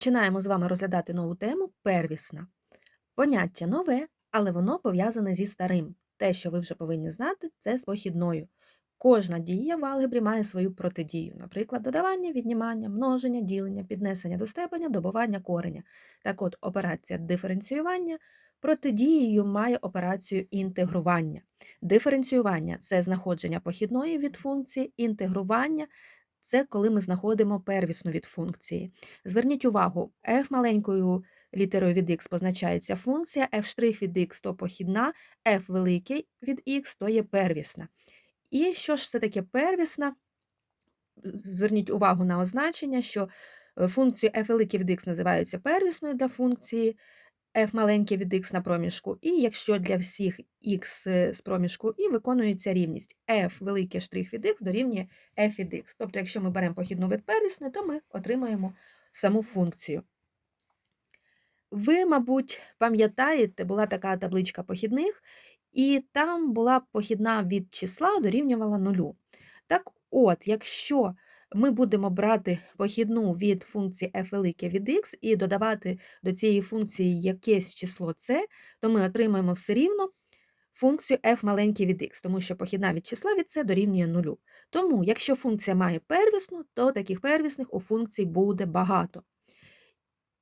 Починаємо з вами розглядати нову тему первісна. Поняття нове, але воно пов'язане зі старим. Те, що ви вже повинні знати, це з похідною. Кожна дія в алгебрі має свою протидію, наприклад, додавання, віднімання, множення, ділення, піднесення до степеня, добування кореня. Так от, операція диференціювання протидією має операцію інтегрування. Диференціювання це знаходження похідної від функції, інтегрування це коли ми знаходимо первісну від функції. Зверніть увагу, f маленькою літерою від x позначається функція, f' від x то похідна, f великий від x то є первісна. І що ж це таке первісна? Зверніть увагу на означення, що е, функцію f великий від x називаються первісною для функції, f маленьке від x на проміжку, і якщо для всіх x е, з проміжку і виконується рівність f велике штрих від x дорівнює f від x. Тобто, якщо ми беремо похідну від первісної, то ми отримаємо саму функцію. Ви, мабуть, пам'ятаєте, була така табличка похідних, і там була похідна від числа дорівнювала нулю. Так от, якщо ми будемо брати похідну від функції f велике від x і додавати до цієї функції якесь число c, то ми отримаємо все рівно функцію f маленький від x, тому що похідна від числа від c дорівнює нулю. Тому, якщо функція має первісну, то таких первісних у функції буде багато.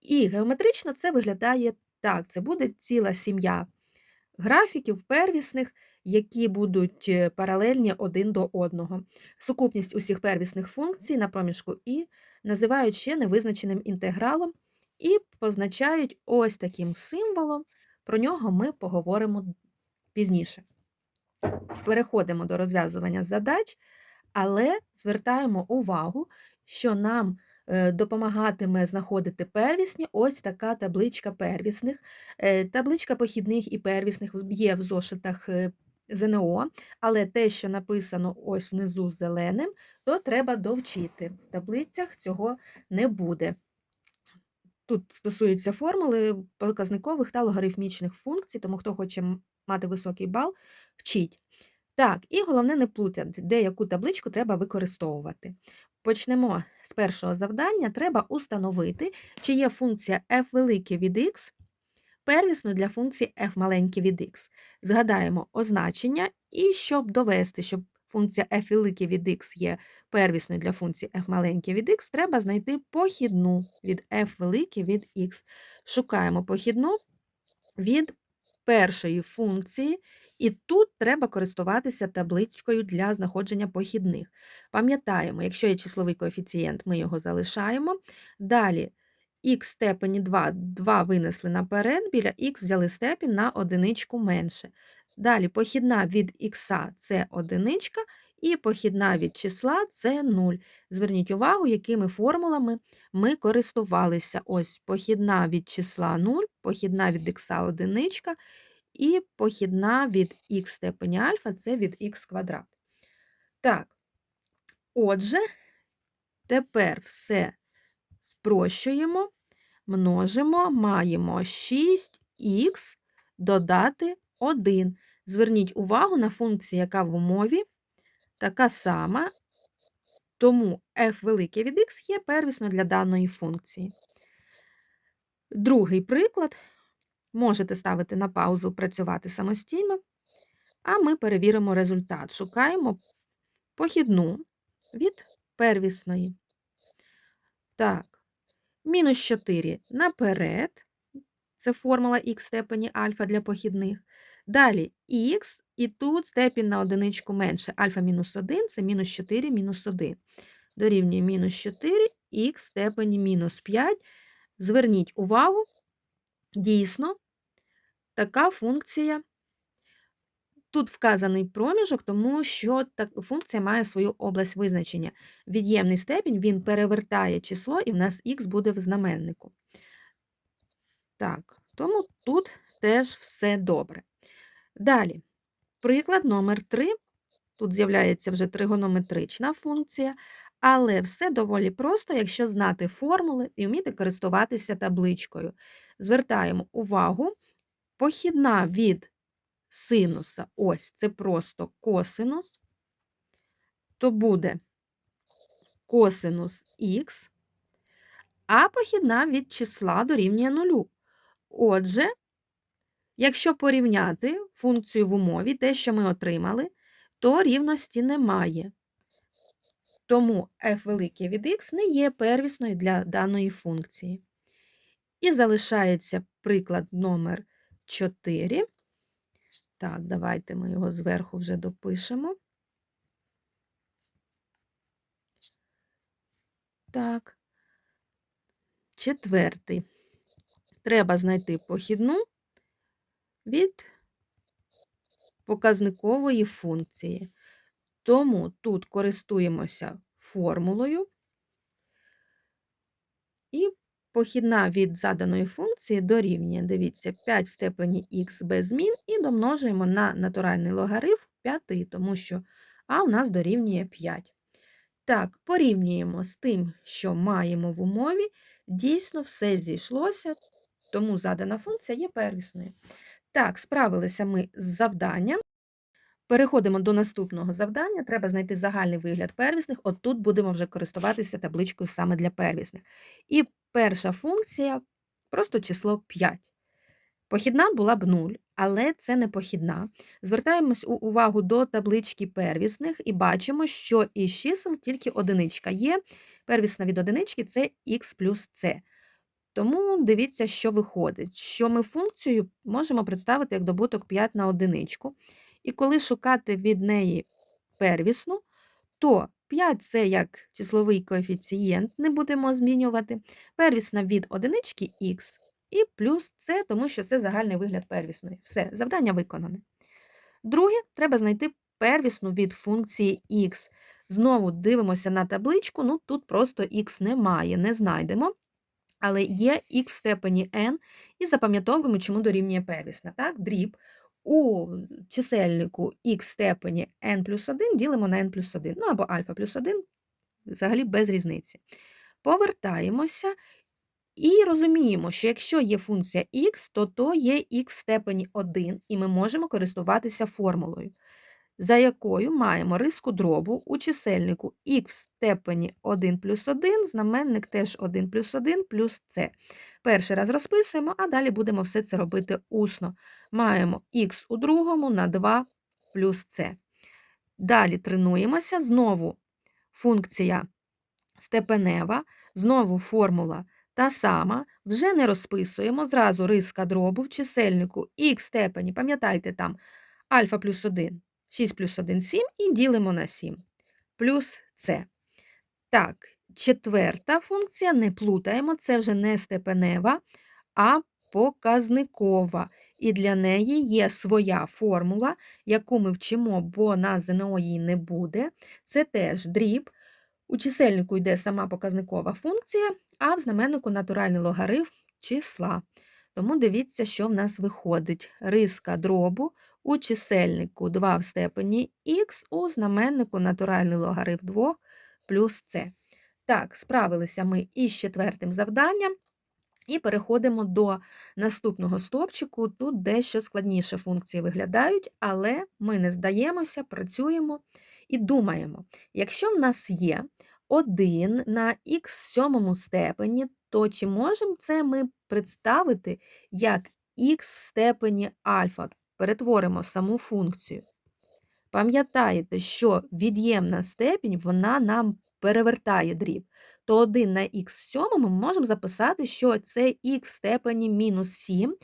І геометрично це виглядає так: це буде ціла сім'я графіків первісних які будуть е, паралельні один до одного. Сукупність усіх первісних функцій на проміжку І називають ще невизначеним інтегралом і позначають ось таким символом. Про нього ми поговоримо пізніше. Переходимо до розв'язування задач, але звертаємо увагу, що нам е, допомагатиме знаходити первісні ось така табличка первісних. Е, табличка похідних і первісних є в зошитах ЗНО, але те, що написано ось внизу зеленим, то треба довчити. В таблицях цього не буде. Тут стосується формули показникових та логарифмічних функцій, тому хто хоче мати високий бал, вчіть. Так, і головне не плутати, де яку табличку треба використовувати. Почнемо з першого завдання. Треба установити, чи є функція f велике від x первісно для функції f маленьке від x. Згадаємо означення, і щоб довести, щоб функція f велике від x є первісною для функції f маленьке від x, треба знайти похідну від f велике від x. Шукаємо похідну від першої функції, і тут треба користуватися табличкою для знаходження похідних. Пам'ятаємо, якщо є числовий коефіцієнт, ми його залишаємо. Далі х степені 2, 2 винесли наперед, біля х взяли степінь на одиничку менше. Далі похідна від х це одиничка, і похідна від числа це 0. Зверніть увагу, якими формулами ми користувалися. Ось похідна від числа 0, похідна від х одиничка, і похідна від х степені альфа це від х квадрат. Так, отже, тепер все спрощуємо, множимо, маємо 6х додати 1. Зверніть увагу на функцію, яка в умові така сама, тому f велике від x є первісно для даної функції. Другий приклад можете ставити на паузу, працювати самостійно, а ми перевіримо результат. Шукаємо похідну від первісної. Так, Мінус 4 наперед. Це формула х степені альфа для похідних. Далі х, і тут степінь на одиничку менше. Альфа мінус 1 це мінус 4 мінус 1. Дорівнює мінус 4 х степені мінус 5. Зверніть увагу, дійсно, така функція Тут вказаний проміжок, тому що так, функція має свою область визначення. Від'ємний степінь він перевертає число, і в нас х буде в знаменнику. Так, тому тут теж все добре. Далі, приклад номер 3. Тут з'являється вже тригонометрична функція, але все доволі просто, якщо знати формули і вміти користуватися табличкою. Звертаємо увагу, похідна від синуса, ось це просто косинус, то буде косинус х, а похідна від числа дорівнює нулю. Отже, якщо порівняти функцію в умові, те, що ми отримали, то рівності немає. Тому f велике від x не є первісною для даної функції. І залишається приклад номер 4. Так, давайте ми його зверху вже допишемо. Так. Четвертий. Треба знайти похідну від показникової функції. Тому тут користуємося формулою. І похідна від заданої функції дорівнює, дивіться, 5 в степені х без змін і домножуємо на натуральний логарифм 5, тому що а у нас дорівнює 5. Так, порівнюємо з тим, що маємо в умові. Дійсно, все зійшлося, тому задана функція є первісною. Так, справилися ми з завданням. Переходимо до наступного завдання. Треба знайти загальний вигляд первісних. От тут будемо вже користуватися табличкою саме для первісних. І перша функція просто число 5. Похідна була б 0, але це не похідна. Звертаємось увагу до таблички первісних і бачимо, що із чисел тільки одиничка є. Первісна від одинички це х плюс c. Тому дивіться, що виходить, що ми функцію можемо представити як добуток 5 на одиничку. І коли шукати від неї первісну, то 5 це як числовий коефіцієнт, не будемо змінювати. Первісна від одинички х і плюс це, тому що це загальний вигляд первісної. Все, завдання виконане. Друге, треба знайти первісну від функції х. Знову дивимося на табличку, ну тут просто х немає, не знайдемо. Але є х в степені n, і запам'ятовуємо, чому дорівнює первісна. Так? Дріб у чисельнику в степені n плюс 1 ділимо на n плюс 1, ну або альфа плюс 1, взагалі без різниці. Повертаємося і розуміємо, що якщо є функція х, то то є х в степені 1, і ми можемо користуватися формулою, за якою маємо риску дробу у чисельнику х в степені 1 плюс 1, знаменник теж 1 плюс 1 плюс c. Перший раз розписуємо, а далі будемо все це робити усно. Маємо х у другому на 2 плюс c. Далі тренуємося, знову функція степенева, знову формула та сама, вже не розписуємо, зразу риска дробу в чисельнику х степені, пам'ятайте там, альфа плюс 1, 6 плюс 1 – 7 і ділимо на 7, плюс c. Так, четверта функція, не плутаємо, це вже не степенева, а показникова. І для неї є своя формула, яку ми вчимо, бо на ЗНО її не буде. Це теж дріб. У чисельнику йде сама показникова функція, а в знаменнику натуральний логарифм числа. Тому дивіться, що в нас виходить. Риска дробу у чисельнику 2 в степені х, у знаменнику натуральний логарифм 2 плюс c. Так, справилися ми із четвертим завданням. І переходимо до наступного стовпчику. Тут дещо складніше функції виглядають, але ми не здаємося, працюємо і думаємо, якщо в нас є 1 на х сьомому степені, то чи можемо це ми представити як х в степені альфа? Перетворимо саму функцію. Пам'ятаєте, що від'ємна степінь вона нам перевертає дріб. То 1 на х сьомому ми можемо записати, що це х в степені мінус 7,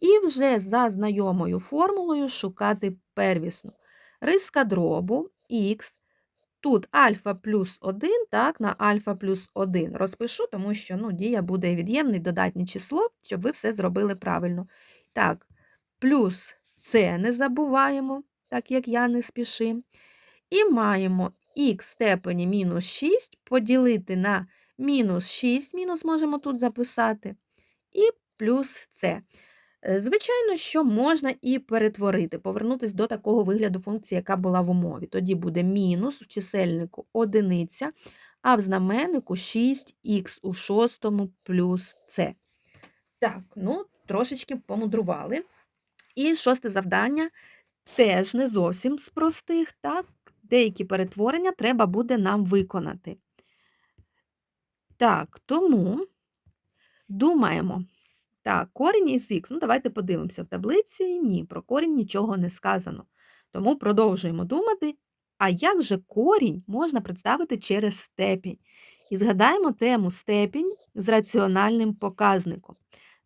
і вже за знайомою формулою шукати первісну. Риска дробу х. Тут альфа плюс 1, так, на альфа плюс 1. Розпишу, тому що ну, дія буде від'ємне додатнє число, щоб ви все зробили правильно. Так, плюс це не забуваємо, так як я не спішим. І маємо х степені мінус 6 поділити на мінус 6, мінус можемо тут записати, і плюс c. Е, Звичайно, що можна і перетворити, повернутися до такого вигляду функції, яка була в умові. Тоді буде мінус в чисельнику одиниця, а в знаменнику 6х у шостому плюс c. Так, ну, трошечки помудрували. І шосте завдання теж не зовсім з простих, так? Деякі перетворення треба буде нам виконати. Так, тому Думаємо. Так, корінь із х. Ну, давайте подивимося в таблиці. Ні, про корінь нічого не сказано. Тому продовжуємо думати. А як же корінь можна представити через степінь? І згадаємо тему степінь з раціональним показником.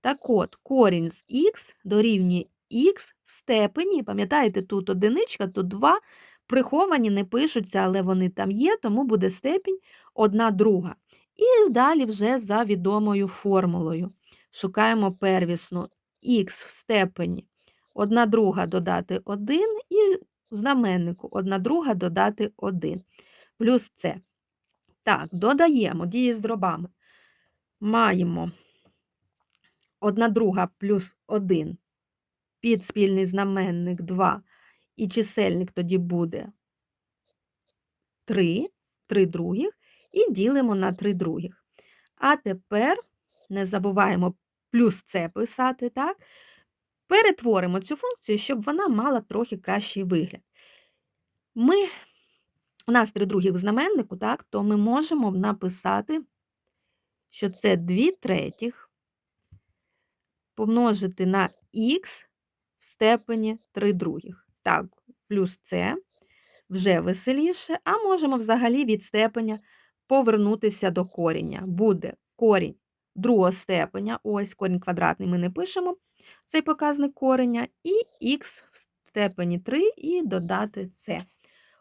Так от, корінь з х дорівнює х в степені. Пам'ятаєте, тут одиничка, тут 2. Приховані не пишуться, але вони там є, тому буде степінь 1 друга. І далі вже за відомою формулою. Шукаємо первісну х в степені 1 друга додати 1 і в знаменнику 1 друга додати 1 плюс це. Так, додаємо дії з дробами. Маємо 1 друга плюс 1 під спільний знаменник 2, і чисельник тоді буде 3, 3 других, і ділимо на 3 других. А тепер не забуваємо плюс це писати, так? Перетворимо цю функцію, щоб вона мала трохи кращий вигляд. Ми, У нас 3 других в знаменнику, так, то ми можемо написати, що це 2 третіх помножити на х степені 3 других. Так, плюс це вже веселіше, а можемо взагалі від степеня повернутися до коріння. Буде корінь другого степеня, ось корінь квадратний ми не пишемо, цей показник кореня, і х в степені 3 і додати це.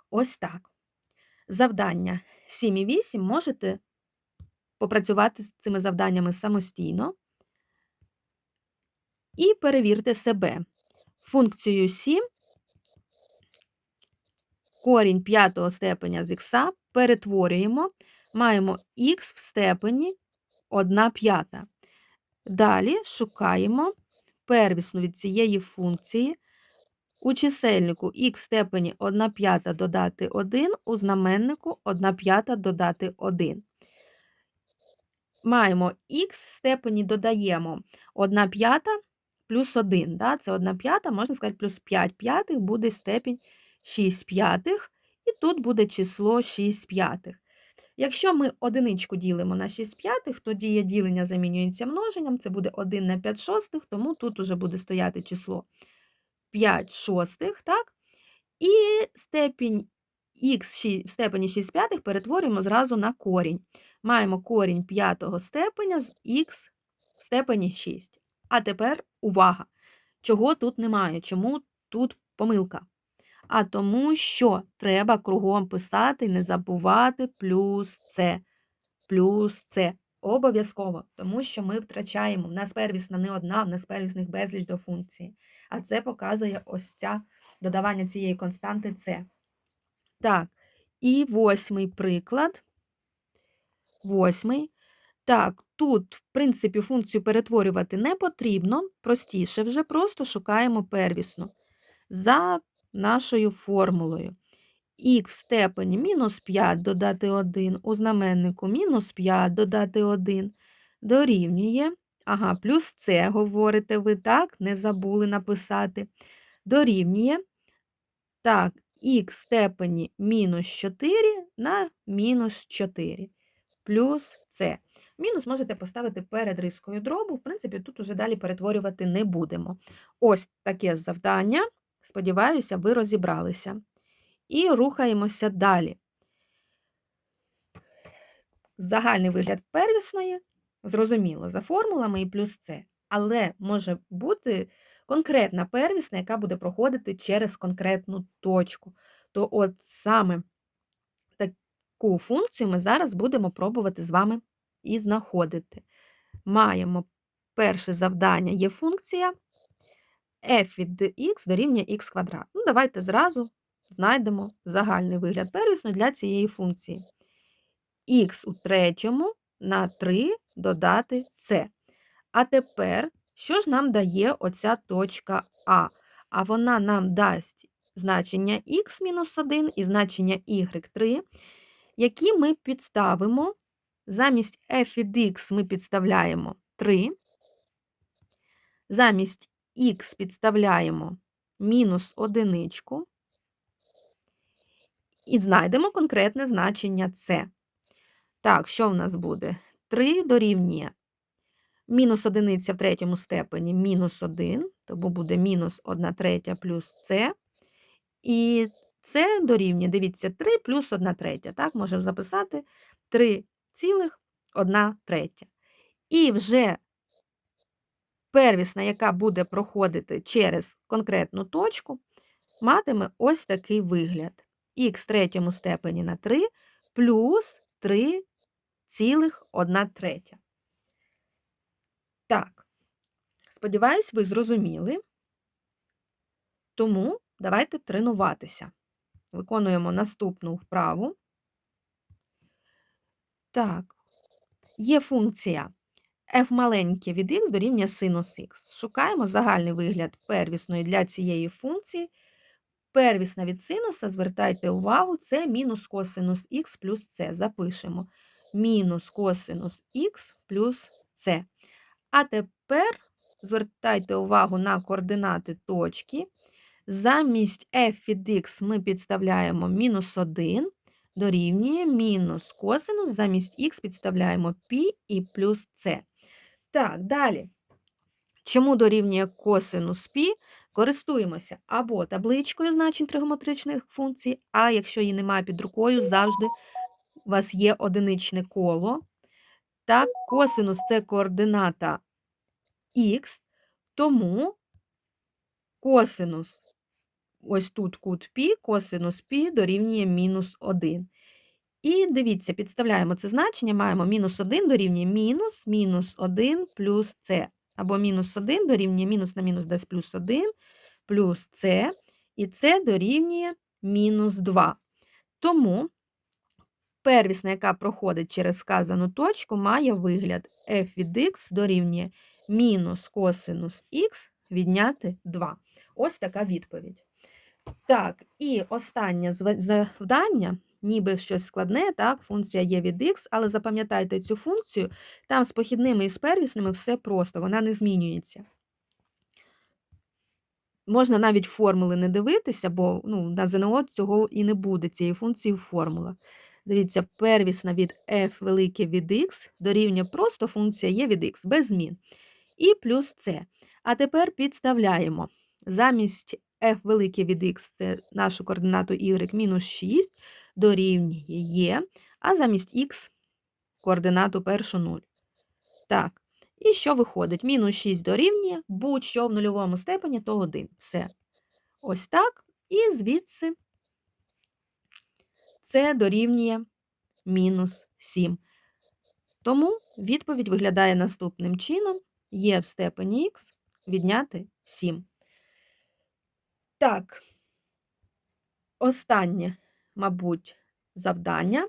Ось так. Завдання 7 і 8 можете попрацювати з цими завданнями самостійно. І перевірте себе. Функцію 7 корінь п'ятого степеня з х перетворюємо, маємо х в степені 1 п'ята. Далі шукаємо первісну від цієї функції. У чисельнику х в степені 1 п'ята додати 1, у знаменнику 1 п'ята додати 1. Маємо х в степені додаємо 1 п'ята плюс 1. Да? Це 1 п'ята, можна сказати, плюс 5 п'ятих буде степінь 6 п'ятих, і тут буде число 6 п'ятих. Якщо ми одиничку ділимо на 6 п'ятих, то дія ділення замінюється множенням, це буде 1 на 5 шостих, тому тут уже буде стояти число 5 шостих, так? І степінь х в степені 6 п'ятих перетворюємо зразу на корінь. Маємо корінь п'ятого степеня з х в степені 6. А тепер увага! Чого тут немає? Чому тут помилка? а тому, що треба кругом писати, не забувати плюс це. Плюс це. Обов'язково, тому що ми втрачаємо. У нас первісна не одна, в нас первісних безліч до функції. А це показує ось ця додавання цієї константи це. Так, і восьмий приклад. Восьмий. Так, тут, в принципі, функцію перетворювати не потрібно, простіше вже, просто шукаємо первісну. За нашою формулою. Х в степені мінус 5 додати 1 у знаменнику мінус 5 додати 1 дорівнює. Ага, плюс це говорите ви так, не забули написати. Дорівнює. Так, х в степені мінус 4 на мінус 4 плюс це. Мінус можете поставити перед рискою дробу. В принципі, тут уже далі перетворювати не будемо. Ось таке завдання. Сподіваюся, ви розібралися. І рухаємося далі. Загальний вигляд первісної, зрозуміло, за формулами і плюс це. Але може бути конкретна первісна, яка буде проходити через конкретну точку. То от саме таку функцію ми зараз будемо пробувати з вами і знаходити. Маємо перше завдання є функція f від x дорівнює х квадрат. Ну, давайте зразу знайдемо загальний вигляд первісної для цієї функції. х у третьому на 3 додати c. А тепер, що ж нам дає оця точка А? А вона нам дасть значення х-1 і значення y3, які ми підставимо. Замість f від x ми підставляємо 3. Замість х підставляємо мінус одиничку і знайдемо конкретне значення С. Так, що в нас буде? 3 дорівнює Мінус одиниця в третьому степені мінус 1, тому буде мінус 1 третя плюс С. І це дорівнює, дивіться, 3 плюс 1 третя. Так, можемо записати 3 цілих 1 третя. І вже первісна, яка буде проходити через конкретну точку, матиме ось такий вигляд. Х третьому степені на 3 плюс 3 цілих 1 третя. Так, сподіваюсь, ви зрозуміли. Тому давайте тренуватися. Виконуємо наступну вправу. Так, є функція f маленьке від х дорівнює синус х. Шукаємо загальний вигляд первісної для цієї функції. Первісна від синуса, звертайте увагу, це мінус косинус х плюс c. Запишемо мінус косинус х плюс c. А тепер звертайте увагу на координати точки. Замість f від х ми підставляємо мінус 1, дорівнює мінус косинус, замість х підставляємо π і плюс c. Так, далі. Чому дорівнює косинус π? Користуємося або табличкою значень тригонометричних функцій, а якщо її немає під рукою, завжди у вас є одиничне коло. Так, косинус це координата х, тому косинус, ось тут кут π, косинус π дорівнює мінус 1. І дивіться, підставляємо це значення, маємо мінус 1 дорівнює мінус, мінус 1 плюс С. Або мінус 1 дорівнює мінус на мінус дасть плюс 1, плюс С, і це дорівнює мінус 2. Тому первісна, яка проходить через вказану точку, має вигляд f від х дорівнює мінус косинус х відняти 2. Ось така відповідь. Так, і останнє завдання, ніби щось складне, так, функція є від х, але запам'ятайте цю функцію, там з похідними і з первісними все просто, вона не змінюється. Можна навіть формули не дивитися, бо ну, на ЗНО цього і не буде, цієї функції в формулах. Дивіться, первісна від f велике від x дорівнює просто функція є від x, без змін. І плюс c. А тепер підставляємо. Замість f велике від x, це нашу координату y, мінус 6, дорівнює є, а замість x координату першу 0. Так, і що виходить? Мінус 6 дорівнює, будь-що в нульовому степені, то 1. Все. Ось так. І звідси це дорівнює мінус 7. Тому відповідь виглядає наступним чином. Є в степені х відняти 7. Так, останнє, мабуть, завдання.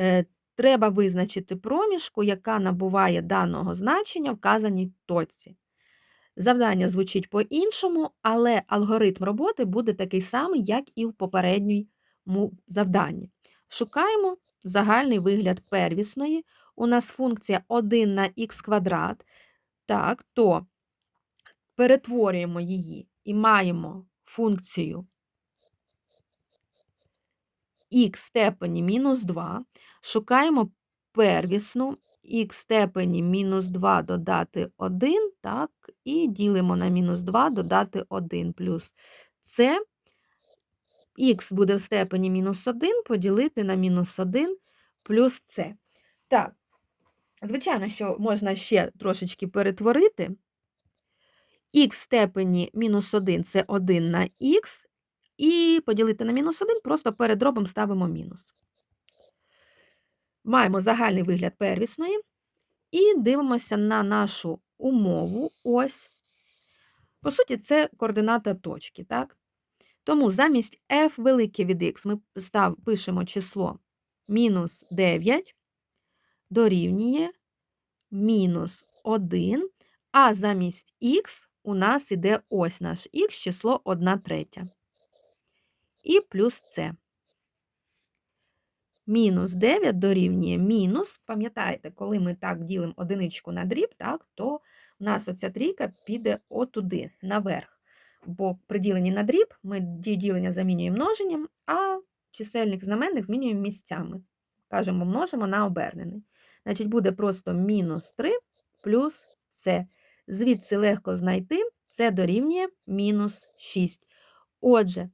Е, Треба визначити проміжку, яка набуває даного значення в вказаній точці. Завдання звучить по-іншому, але алгоритм роботи буде такий самий, як і в попередньому завданні. Шукаємо загальний вигляд первісної. У нас функція 1 на х квадрат. Так, то перетворюємо її і маємо функцію х степені мінус 2. Шукаємо первісну х степені мінус 2 додати 1, так, і ділимо на мінус 2 додати 1 плюс це х буде в степені мінус 1 поділити на мінус 1 плюс це. Так, звичайно, що можна ще трошечки перетворити. Х степені мінус 1 це 1 на х, і поділити на мінус 1, просто перед дробом ставимо мінус. Маємо загальний вигляд первісної і дивимося на нашу умову. Ось. По суті, це координата точки. так? Тому замість f велике від x ми став, пишемо число мінус 9 дорівнює мінус 1, а замість х у нас іде ось наш х число 1 третя. І плюс це. Мінус 9 дорівнює мінус. Пам'ятаєте, коли ми так ділимо одиничку на дріб, так, то у нас оця трійка піде отуди, наверх. Бо при діленні на дріб ми ділення замінюємо множенням, а чисельник знаменник змінюємо місцями. Кажемо, множимо на обернений. Значить, буде просто мінус 3 плюс Все. Звідси легко знайти, це дорівнює мінус 6. Отже,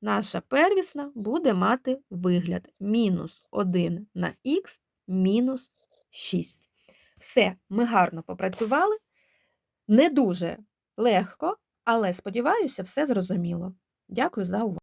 наша первісна буде мати вигляд мінус 1 на х мінус 6. Все, ми гарно попрацювали. Не дуже легко, але сподіваюся, все зрозуміло. Дякую за увагу.